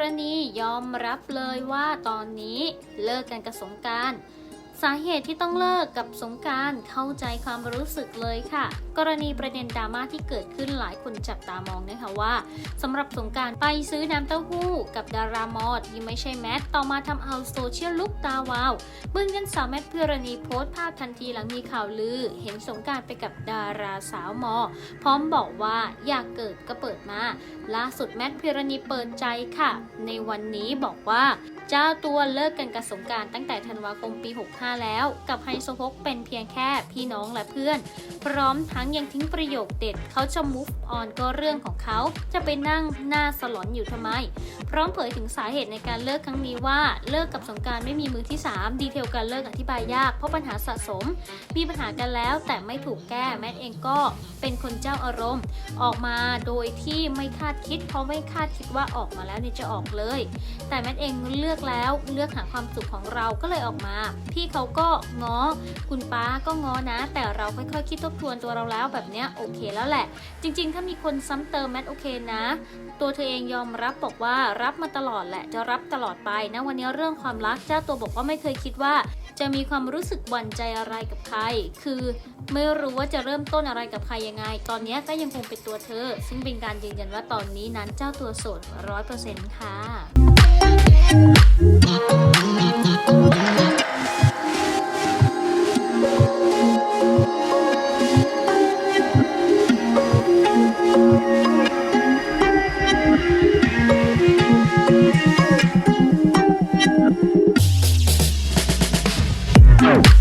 รณียอมรับเลยว่าตอนนี้เลิกกันกับสงการ สาเหตุที่ต้องเลิกกับสงการเข้าใจความรู้สึกเลยค่ะกรณีประเด็นดราม่าที่เกิดขึ้นหลายคนจับตามองนะคะว่าสำหรับสงการไปซื้อน้ำเต้าหู้ กับดารามอดที่ไม่ใช่แมทต่อมาทำเอาโซเชียลลุกตาวาวเบื้องต้นสาวแมทพิรณีโพสต์ภาพทันทีหลังมีข่าวลือ เห็นสงการไปกับดาราสาวมอ พร้อมบอกว่าอยากเกิดก็เปิดมาล่าสุดแมทพิรณีเปิดใจค่ะ ในวันนี้บอกว่าเจ้าตัวเลิกกันกับสงการตั้งแต่ธันวาคมปี 65 แล้ว กับไฮโซโพกเป็นเพียงแค่พี่น้องและเพื่อน พร้อมทั้งยังทิ้งประโยคเด็ดเขาจะ move on ก็เรื่องของเขาจะไปนั่งหน้าสลอนอยู่ทำไม พร้อมเผยถึงสาเหตุในการเลิกครั้งนี้ว่าเลิกกับสงการไม่มีมือที่ 3 ดีเทลการเลิกอธิบายยาก เพราะปัญหาสะสม มีปัญหากันแล้วแต่ไม่ถูกแก้แมทเองก็เป็นคนเจ้าอารมณ์ ออกมาโดยที่ไม่คาดคิด เพราะไม่คาดคิดว่าออกมาแล้วเนี่ยจะออกเลย แต่แมทเองเลือกแล้วเลือกหาความสุขของเราก็เลยออกมา พี่เขาก็ง้อ คุณป้าก็ง้อนะ แต่เราค่อยๆคิดทบทวนตัวเราแล้วแบบเนี้ยโอเคแล้วแหละ จริงๆ ถ้ามีคนซ้ำเติมแมทโอเคนะ ตัวเธอเองยอมรับบอกว่ารับมาตลอดแหละจะรับตลอดไปนะวันนี้เรื่องความรักเจ้าตัวบอกว่าไม่เคยคิดว่า จะมีความรู้สึกหวั่นใจอะไรกับใคร คือไม่รู้ว่าจะเริ่มต้นอะไรกับใครยังไง ตอนนี้ก็ยังคงเป็นตัวเธอ ซึ่งเป็นการยืนยันว่าตอนนี้นั้นเจ้าตัวโสดร้อยเปอร์เซ็นต์ค่ะ Go.